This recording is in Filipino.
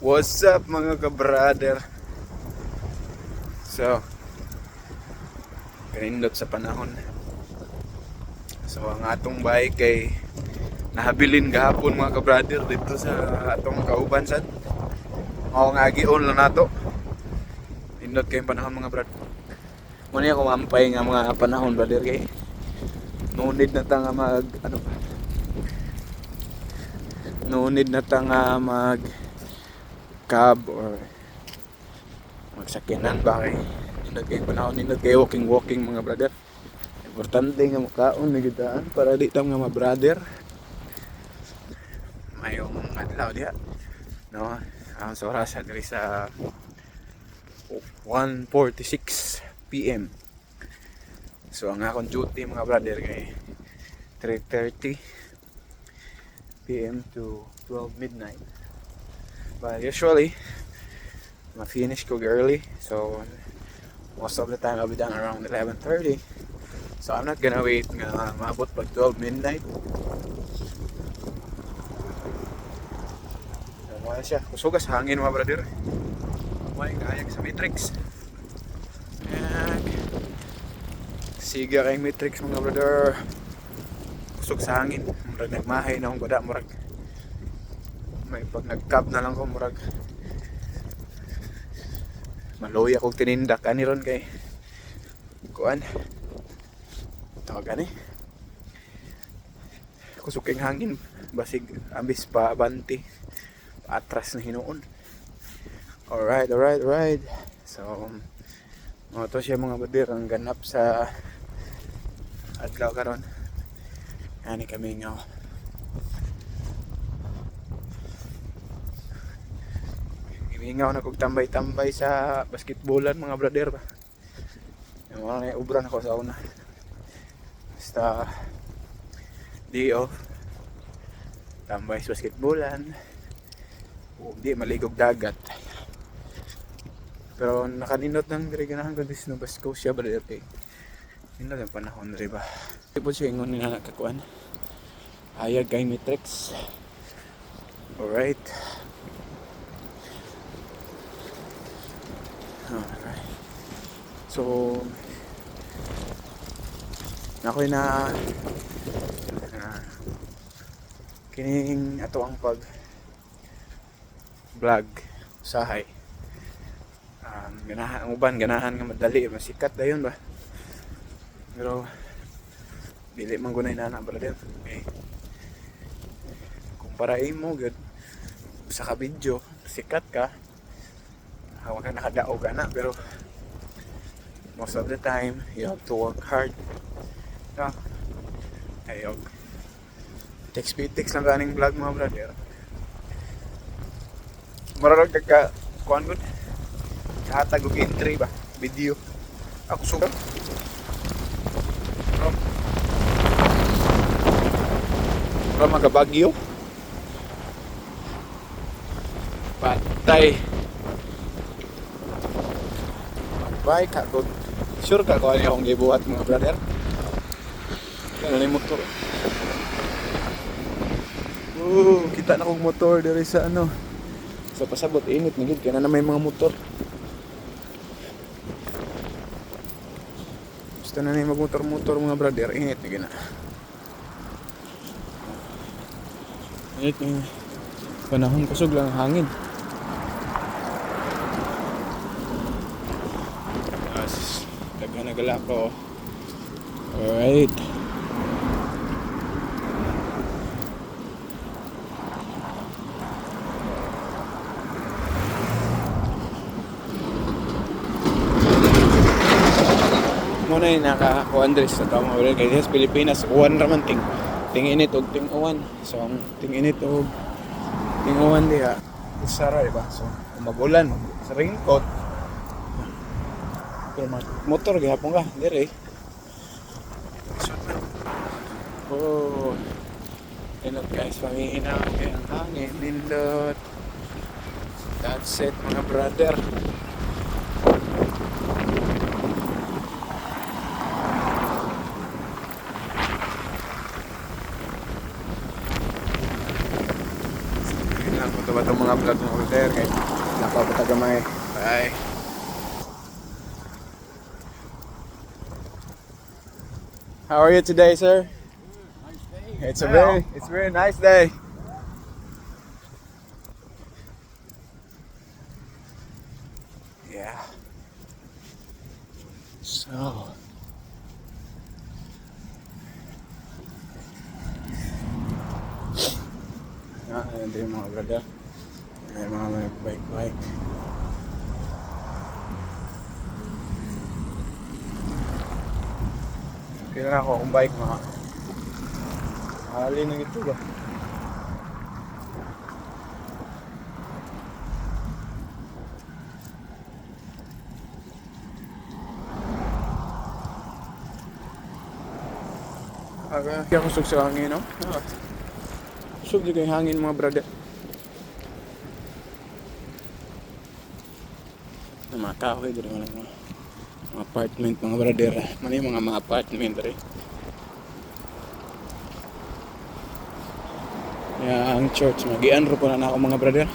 What's up mga ka-brother? So, kanindot sa panahon. So, ang atong bike kay nahabilin gahapon mga ka-brother dito sa atong kauban sad. Mao nga gion lang nato. Nindot kay panahon mga brad. Muna ako mampay nga mga panahon brother kay no need na ta mag ano pa no need na ta mag cab or magsakyanan ba kay nindot kay panahon nindot kay walking walking mga brother. Importante nga makaon na gitaan para di tam nga ma brother. Mayong adlaw diha. No? Ang sa oras diri sa 1:46 PM so ang akong duty mga brother kay 3:30 PM to 12 midnight but usually ma-finish ko early so most of the time I'll be done around 11:30 so I'm not gonna wait nga maabot pag 12 midnight. So wala siya. Kusugas hangin mga brother. May kayag sa matrix. Ayan. siga kay matrix mga brother. Kusog sa hangin. Murag nagmahay na akong bada murag may pag nag-cab na lang ko murag. Maluya kong tinindak. Ani ron kay kuan. Tawag gani kusog kay hangin basig ambis pa abanti atras na hinuon. Alright alright alright. So mga to siya mga badir ang ganap sa adlaw karon. Ani kami nga Imingaw na kog tambay-tambay sa basketballan mga brother ba. Yung mga ubran ako sa una. Basta di off. Tambay sa basketballan. O di maligog dagat. Pero nakaninot ng diri ganahan ko dis Nova Scotia brother kay. Nindot ang panahon diri ba. Di po siya ingon ni nakakuan. Hayag kay Matrix. Alright. So, ako'y na na kining ato ang pag vlog usahay um, ganahan ang uban ganahan nga madali masikat dayon ba? Pero dili man gunay na na brother. Okay kumpara mo good. Sa ka video sikat ka hawag ka nakadao ka na pero most of the time you have to work hard. No? ayog text text lang kaning vlog mga brother mararag ka kuan gud kahatag og entry ba? Video. Ako sugat from from magabagyo. Patay bike good sure ka kung ano akong gibuhat mga brother. Ano na yung motor. Oo, kita na kong motor dari sa ano. Sa pasabot init na gid na may mga motor. Gusto na na yung magmotor-motor mga brother. Init na. Gina init. Na panahon kusog lang ang hangin daghan na gala ko. Alright. Muna yung nakakuan dres sa tama ulit kay sa Pilipinas uwan raman ting ting init og ting uwan so ang ting init og ting uwan diha usara diba so magulan sa raincoat pero motor gihapon ka dire oh Inot guys, pangihina kay ang hangin, nindot. That's it mga brother. Ito ba itong mga vlog mga brother kay napapatagamay. Bye. How are you today, sir? It's a very, it's a very nice day. Yeah. So. Ah, din yung mga brother. May mga may bike-bike. Kailan ako akong bike mga. Hali na ito ba? Aga, kaya kusog sa hangin, no? Ah. Kusog di kay hangin mga brother. Mga tao kayo dito mga mga mga apartment mga brother. Mani mga mga apartment rin. Ya, ang church, magian ro po na ako mga brother.